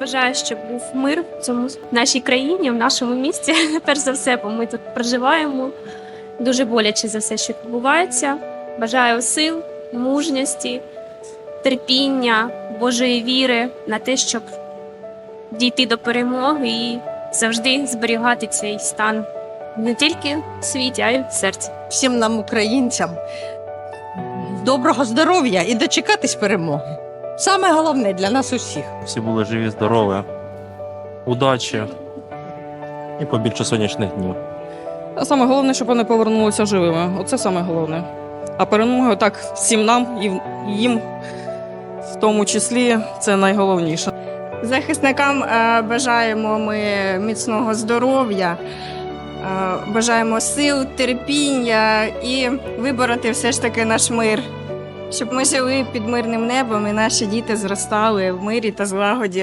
Бажаю, щоб був мир в цьому в нашій країні, в нашому місті. Перш за все, бо ми тут проживаємо. Дуже боляче за все, що відбувається. Бажаю сил, мужності, терпіння, Божої віри на те, щоб дійти до перемоги і завжди зберігати цей стан не тільки в світі, а й в серці. всім нам, українцям, доброго здоров'я і дочекатись перемоги. Саме головне для нас усіх. всі були живі, здорові, удачі і побільше сонячних днів. А саме головне, щоб вони повернулися живими. Оце саме головне. А перемога так всім нам і їм, в тому числі, це найголовніше. Захисникам е, бажаємо ми міцного здоров'я, е, бажаємо сил, терпіння і вибороти все ж таки наш мир, щоб ми жили під мирним небом і наші діти зростали в мирі та злагоді.